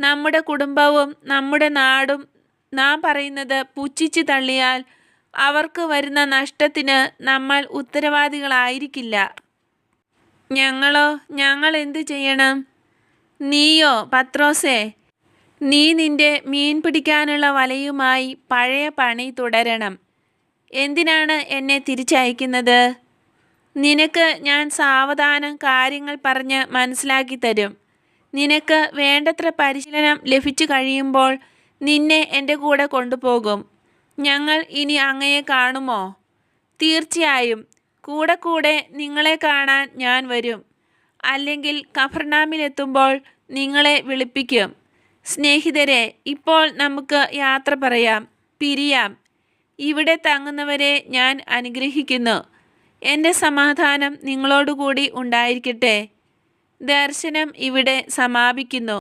നമ്മുടെ കുടുംബവും നമ്മുടെ നാടും നാം പറയുന്നത് പുച്ഛിച്ച് തള്ളിയാൽ അവർക്ക് വരുന്ന നഷ്ടത്തിന് നമ്മൾ ഉത്തരവാദികളായിരിക്കില്ല. ഞങ്ങളോ ഞങ്ങൾ എന്തു ചെയ്യണം? നീയോ പത്രോസേ നീ നിന്റെ മീൻ പിടിക്കാനുള്ള വലയുമായി പഴയ പണി തുടരണം. എന്തിനാണ് എന്നെ തിരിച്ചയക്കുന്നത്? നിനക്ക് ഞാൻ സാവധാനം കാര്യങ്ങൾ പറഞ്ഞ് മനസ്സിലാക്കി തരും. നിനക്ക് വേണ്ടത്ര പരിശീലനം ലഭിച്ചു കഴിയുമ്പോൾ നിന്നെ എന്റെ കൂടെ കൊണ്ടുപോകും. ഞങ്ങൾ ഇനി അങ്ങയെ കാണുമോ? തീർച്ചയായും. കൂടെ കൂടെ നിങ്ങളെ കാണാൻ ഞാൻ വരും. അല്ലെങ്കിൽ കഫർനാമിലെത്തുമ്പോൾ നിങ്ങളെ വിളിപ്പിക്കും. സ്നേഹിതരെ ഇപ്പോൾ നമുക്ക് യാത്ര പറയാം. പിരിയാം. ഇവിടെ തങ്ങുന്നവരെ ഞാൻ അനുഗ്രഹിക്കുന്നു. എന്റെ സമാധാനം നിങ്ങളോടുകൂടി ഉണ്ടായിരിക്കട്ടെ. ദർശനം ഇവിടെ സമാപിക്കുന്നു.